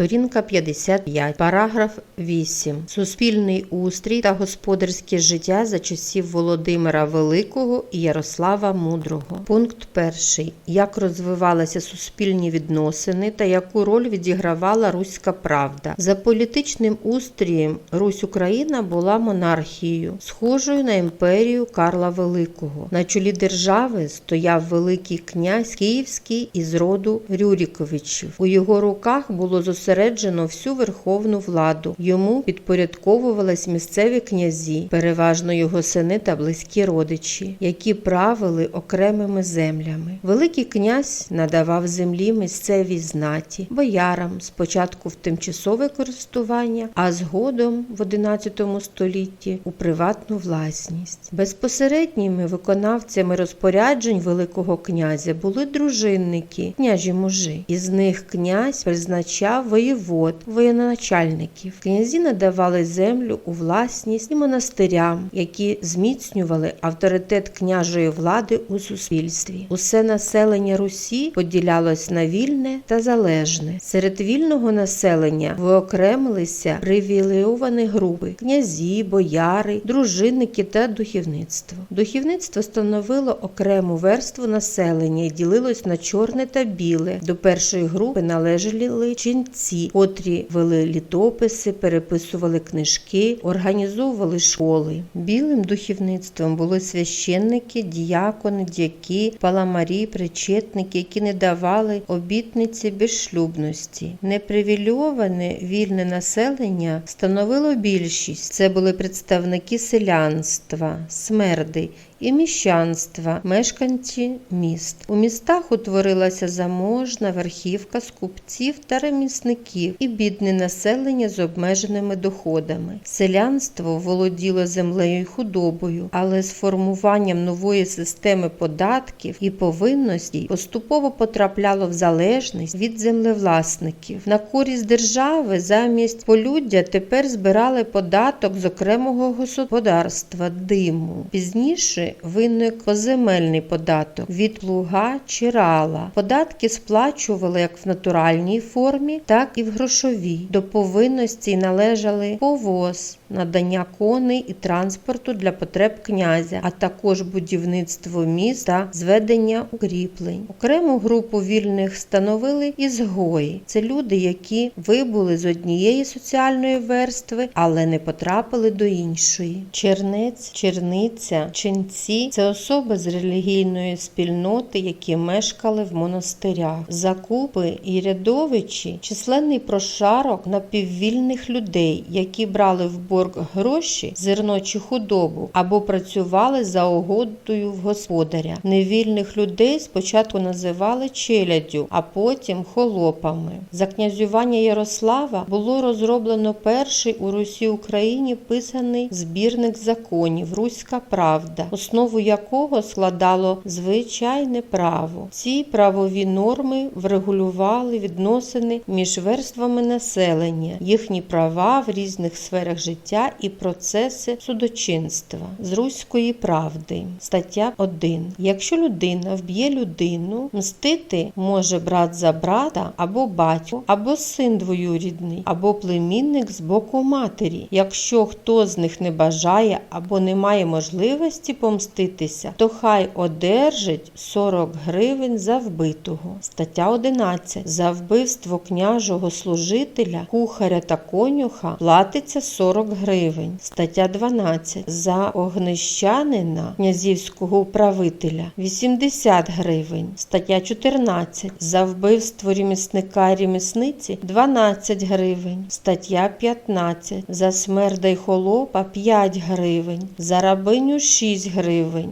Сторінка 55, параграф 8. Суспільний устрій та господарське життя за часів Володимира Великого і Ярослава Мудрого. Пункт 1. Як розвивалися суспільні відносини та яку роль відігравала руська правда? За політичним устрієм Русь Україна була монархією, схожою на імперію Карла Великого. На чолі держави стояв Великий князь Київський із роду Рюріковичів. У його руках було зосереджено всю верховну владу. Йому підпорядковувались місцеві князі, переважно його сини та близькі родичі, які правили окремими землями. Великий князь надавав землі місцевій знаті, боярам спочатку в тимчасове користування, а згодом в XI столітті у приватну власність. Безпосередніми виконавцями розпоряджень Великого князя були дружинники, княжі мужі. Із них князь призначав воєвод, воєначальників. Князі надавали землю у власність і монастирям, які зміцнювали авторитет княжої влади у суспільстві. Усе населення Русі поділялось на вільне та залежне. Серед вільного населення виокремилися привілейовані групи князі, бояри, дружинники та духовництво. Духовництво становило окрему верству населення і ділилось на чорне та біле. До першої групи належали ченці, котрі вели літописи, переписували книжки, організовували школи. Білим духовництвом були священники, діякони, дяки, паламарі, причетники, які не давали обітниці безшлюбності. Непривільоване вільне населення становило більшість. Це були представники селянства, смерди і міщанства, мешканці міст. У містах утворилася заможна верхівка з купців та ремісників і бідне населення з обмеженими доходами. Селянство володіло землею й худобою, але з формуванням нової системи податків і повинностей поступово потрапляло в залежність від землевласників. На користь держави замість полюддя тепер збирали податок з окремого господарства диму. Пізніше виник поземельний податок від плуга чи рала. Податки сплачували як в натуральній формі, так і в грошовій. До повинності належали повоз, надання коней і транспорту для потреб князя, а також будівництво міст та зведення укріплень. Окрему групу вільних становили ізгої. Це люди, які вибули з однієї соціальної верстви, але не потрапили до іншої. Чернець, черниця, ченці це особи з релігійної спільноти, які мешкали в монастирях. Закупи і рядовичі численний прошарок напіввільних людей, які брали в борг гроші, зерно чи худобу, або працювали за угодою в господаря. Невільних людей спочатку називали челяддю, а потім холопами. За князювання Ярослава було розроблено перший у Русі Україні писаний збірник законів Руська Правда, основу якого складало звичайне право. Ці правові норми врегулювали відносини між верствами населення, їхні права в різних сферах життя і процеси судочинства з руської правди. Стаття 1. Якщо людина вб'є людину, мстити може брат за брата або батько, або син двоюрідний, або племінник з боку матері. Якщо хто з них не бажає або не має можливості помститися, то хай одержить 40 гривень за вбитого. Стаття 11. За вбивство княжого служителя, кухаря та конюха платиться 40 гривень. Стаття 12. За огнищанина князівського управителя 80 гривень. Стаття 14. За вбивство ремісника ремісниці 12 гривень. Стаття 15. За смерда й холопа 5 гривень. За рабиню 6 гривень.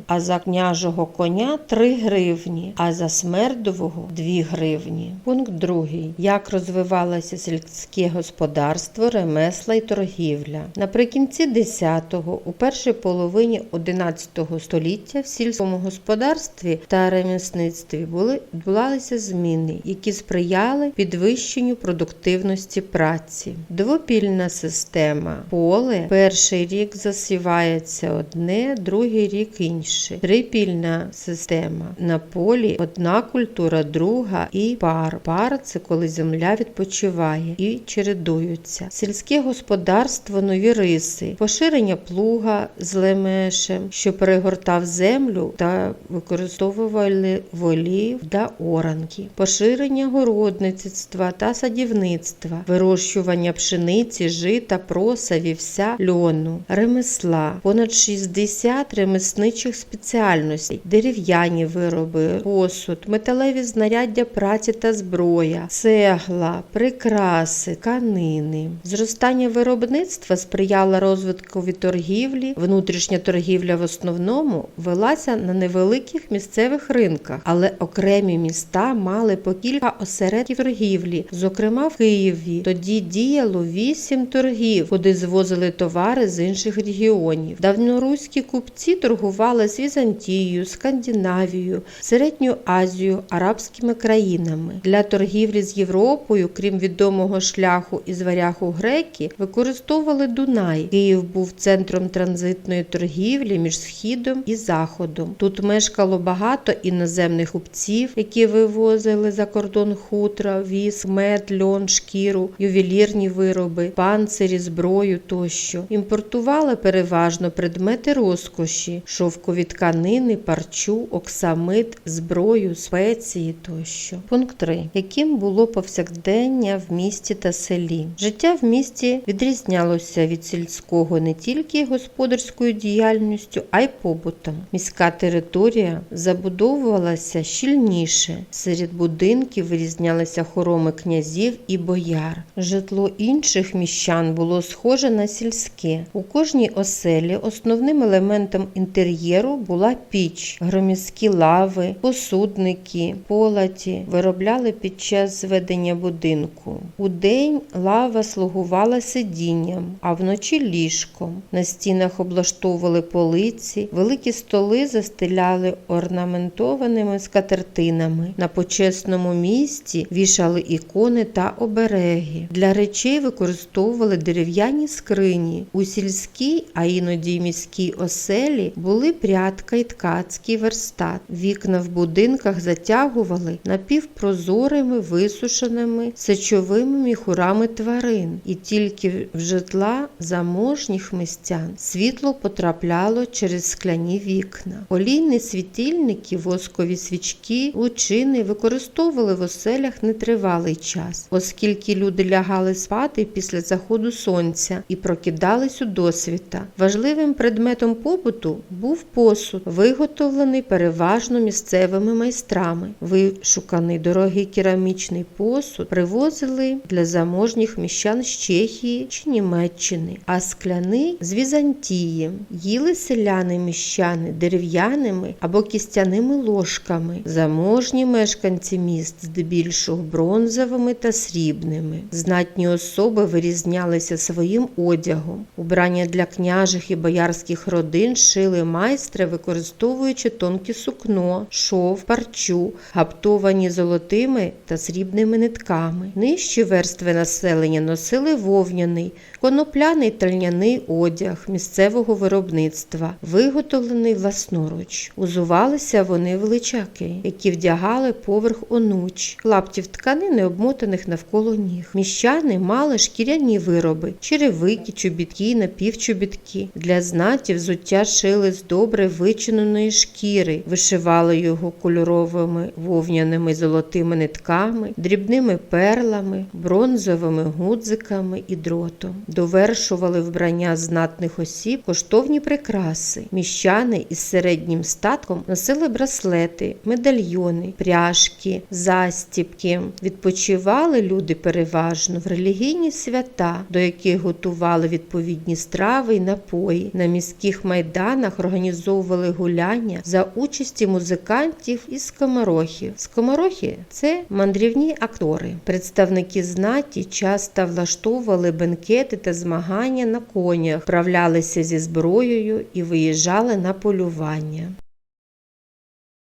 А за княжого коня 3 гривні. А за смердового 2 гривні. Пункт 2. Як розвивалося сільське господарство, ремесла і торгівля. Наприкінці 10-го, у першій половині 11 століття в сільському господарстві та ремісництві були відбувалися зміни, які сприяли підвищенню продуктивності праці. Двопільна система. Поле перший рік засівається одне, другий рік рік інше. Трипільна система. На полі одна культура, друга і пар. Пар це коли земля відпочиває і чередуються. Сільське господарство, нові риси, поширення плуга з лемешем, що перегортав землю та використовували волів та оранки, поширення городництва та садівництва, вирощування пшениці, жита, проса, вівся, льону, ремесла, понад 60 ремесничих спеціальностей, дерев'яні вироби, посуд, металеві знаряддя праці та зброя, цегла, прикраси, тканини. Зростання виробництва сприяло розвиткові торгівлі. Внутрішня торгівля в основному велася на невеликих місцевих ринках, але окремі міста мали по кілька осередків торгівлі. Зокрема, в Києві тоді діяло вісім торгів, куди звозили товари з інших регіонів. Давноруські купці торгували з Візантією, Скандинавією, Середньою Азією, арабськими країнами. Для торгівлі з Європою, крім відомого шляху із варягу греки, використовували Дунай. Київ був центром транзитної торгівлі між східом і заходом. Тут мешкало багато іноземних купців, які вивозили за кордон хутра, віз, мед, льон, шкіру, ювелірні вироби, панцирі, зброю тощо. Імпортували переважно предмети розкоші, шовкові тканини, парчу, оксамит, зброю, спеції тощо. Пункт 3. Яким було повсякдення в місті та селі? Життя в місті відрізнялося від сільського не тільки господарською діяльністю, а й побутом. Міська територія забудовувалася щільніше. Серед будинків вирізнялися хороми князів і бояр. Житло інших міщан було схоже на сільське. У кожній оселі основним елементом інтер'єру була піч, громіські лави, посудники, полаті виробляли під час зведення будинку. У день лава слугувала сидінням, а вночі ліжком. На стінах облаштовували полиці, великі столи застеляли орнаментованими скатертинами. На почесному місці вішали ікони та обереги. Для речей використовували дерев'яні скрині. У сільській, а іноді й міській оселі були прядка й ткацький верстат. Вікна в будинках затягували напівпрозорими висушеними сечовими міхурами тварин, і тільки в житла заможніх містян світло потрапляло через скляні вікна. Олійні світильники, воскові свічки, лучини використовували в оселях нетривалий час, оскільки люди лягали спати після заходу сонця і прокидались у досвіта. Важливим предметом побуту був посуд, виготовлений переважно місцевими майстрами. Вишуканий дорогий керамічний посуд привозили для заможніх міщан з Чехії чи Німеччини, а скляний з Візантії. Їли селяни міщани дерев'яними або кістяними ложками. Заможні мешканці міст здебільшого бронзовими та срібними. Знатні особи вирізнялися своїм одягом. Убрання для княжих і боярських родин шили майстри, використовуючи тонке сукно, шов, парчу, гаптовані золотими та срібними нитками. Нижчі верстви населення носили вовняний, конопляний та льняний одяг місцевого виробництва, виготовлений власноруч. Узувалися вони в личаки, які вдягали поверх онуч, клаптів тканини, обмотаних навколо ніг. Міщани мали шкіряні вироби, черевики, чобітки, напівчобітки. Для знаті взуття шили з добре вичиненої шкіри, вишивали його кольоровими вовняними золотими нитками, дрібними перлами, бронзовими гудзиками і дротом. Довершували вбрання знатних осіб коштовні прикраси. Міщани із середнім статком носили браслети, медальйони, пряжки, застіпки. Відпочивали люди переважно в релігійні свята, до яких готували відповідні страви й напої. На міських майданах організовували гуляння за участі музикантів і скоморохів. Скоморохи це мандрівні актори. Представники знаті часто влаштовували бенкети та змагання на конях, вправлялися зі зброєю і виїжджали на полювання.